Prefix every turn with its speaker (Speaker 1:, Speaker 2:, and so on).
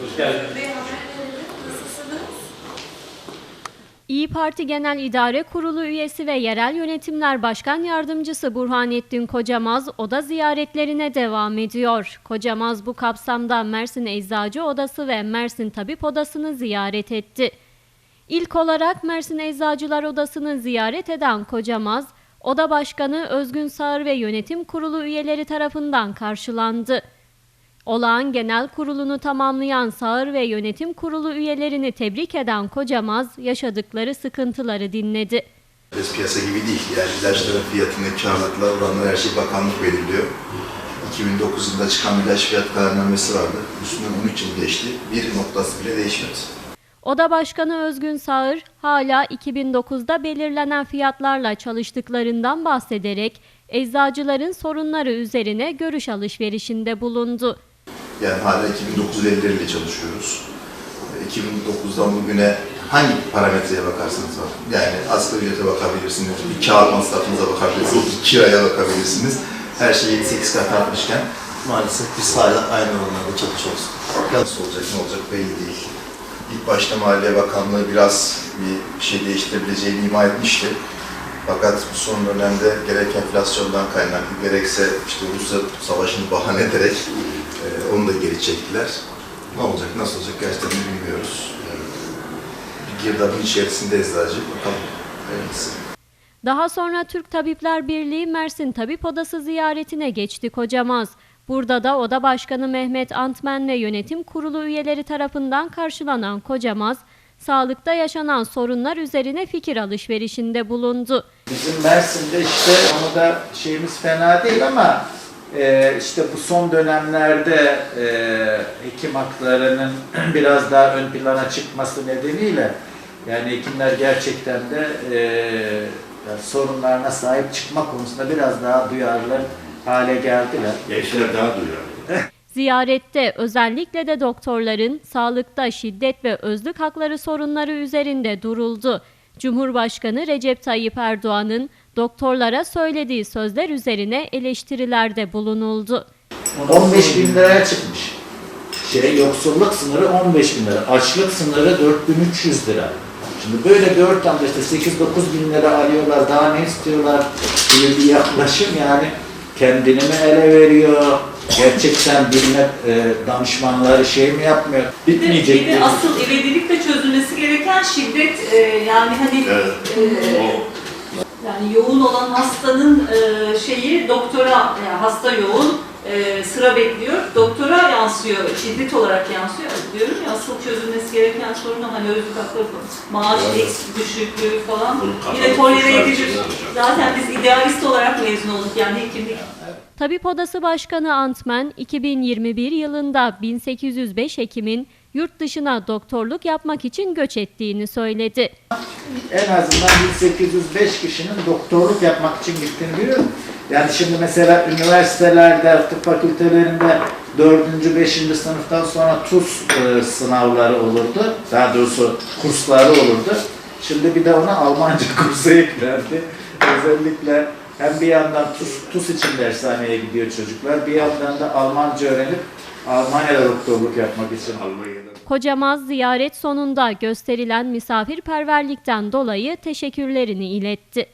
Speaker 1: Hoş geldiniz.
Speaker 2: Nasılsınız?
Speaker 3: İyi Parti Genel İdare Kurulu üyesi ve Yerel Yönetimler Başkan Yardımcısı Burhanettin Kocamaz oda ziyaretlerine devam ediyor. Kocamaz bu kapsamda Mersin Eczacı Odası ve Mersin Tabip Odası'nı ziyaret etti. İlk olarak Mersin Eczacılar Odası'nı ziyaret eden Kocamaz, Oda Başkanı Özgün Sağır ve Yönetim Kurulu üyeleri tarafından karşılandı. Olağan Genel Kurulu'nu tamamlayan Sağır ve Yönetim Kurulu üyelerini tebrik eden Kocamaz yaşadıkları sıkıntıları dinledi.
Speaker 4: Biz piyasa gibi değil. Yani ilaçların fiyatını, karlılıklar, oranlar her şey bakanlık belirliyor. 2009 yılında çıkan ilaç fiyat kararnamesi vardı. Üstünden 13 yıl geçti. Bir noktası bile değişmedi.
Speaker 3: Oda Başkanı Özgün Sağır hala 2009'da belirlenen fiyatlarla çalıştıklarından bahsederek eczacıların sorunları üzerine görüş alışverişinde bulundu.
Speaker 4: Yani hala 2009 verileriyle çalışıyoruz. 2009'dan bugüne hangi parametreye bakarsanız bakın. Yani asgari ücrete bakabilirsiniz, bir kağıt masrafınıza bakabilirsiniz, bir kiraya bakabilirsiniz. Her şey 7-8 kat artmışken maalesef biz hala aynı oranlarda çalışıyoruz. Nasıl olacak, ne olacak belli değil. İlk başta Maliye Bakanlığı biraz bir şey değiştirebileceğini ima etmişti. Fakat bu son dönemde gerek enflasyondan kaynaklı gerekse işte Rusya savaşını bahane ederek e, onu da geri çektiler. Ne olacak, nasıl olacak gerçekten bilmiyoruz. Bir girdabın içerisinde eczacı. Bakalım. Hayırlısı.
Speaker 3: Daha sonra Türk Tabipler Birliği Mersin Tabip Odası ziyaretine geçti Kocamaz. Burada da Oda Başkanı Mehmet Antmen ve Yönetim Kurulu üyeleri tarafından karşılanan Kocamaz, sağlıkta yaşanan sorunlar üzerine fikir alışverişinde bulundu.
Speaker 1: Bizim Mersin'de işte onu da şeyimiz fena değil ama e, işte bu son dönemlerde e, hekim haklarının biraz daha ön plana çıkması nedeniyle yani hekimler gerçekten de e, yani sorunlarına sahip çıkma konusunda biraz daha duyarlı hale geldiler.
Speaker 5: Gençler daha duyarlı.
Speaker 3: Ziyarette özellikle de doktorların sağlıkta şiddet ve özlük hakları sorunları üzerinde duruldu. Cumhurbaşkanı Recep Tayyip Erdoğan'ın doktorlara söylediği sözler üzerine eleştirilerde bulunuldu.
Speaker 1: 15 bin liraya çıkmış. Şey, yoksulluk sınırı 15 bin lira. Açlık sınırı 4300 lira. Şimdi böyle bir ortamda işte 8-9 bin lira alıyorlar, daha ne istiyorlar gibi bir yaklaşım yani kendini mi ele veriyor, gerçekten bilme e, danışmanları şey mi yapmıyor,
Speaker 2: Bir de,
Speaker 1: bitmeyecek
Speaker 2: bir de asıl ivedilikle gereken şiddet e, yani hani
Speaker 5: Evet.
Speaker 2: e, yani yoğun olan hastanın e, şeyi doktora yani hasta yoğun e, sıra bekliyor. Doktora yansıyor, şiddet olarak yansıyor. Diyorum ya asıl çözülmesi gereken sorun o hani özlük hakları. Maaş eks düşüklüğü falan. Yine tolere edilir.
Speaker 5: olacak.
Speaker 2: Zaten biz idealist olarak mezun olduk yani hekimlik.
Speaker 3: Tabip Odası Başkanı Antmen, 2021 yılında 1805 hekimin yurt dışına doktorluk yapmak için göç ettiğini söyledi.
Speaker 1: en azından 1805 kişinin doktorluk yapmak için gittiğini biliyorum. Yani şimdi mesela üniversitelerde, tıp fakültelerinde 4. 5. sınıftan sonra TUS e, sınavları olurdu. Daha doğrusu kursları olurdu. Şimdi bir de ona Almanca kursu eklendi. Özellikle hem bir yandan TUS, TUS için dershaneye gidiyor çocuklar, bir yandan da Almanca öğrenip Almanya'da doktorluk yapmak için.
Speaker 5: Almanya'da
Speaker 3: Kocamaz ziyaret sonunda gösterilen misafirperverlikten dolayı teşekkürlerini iletti.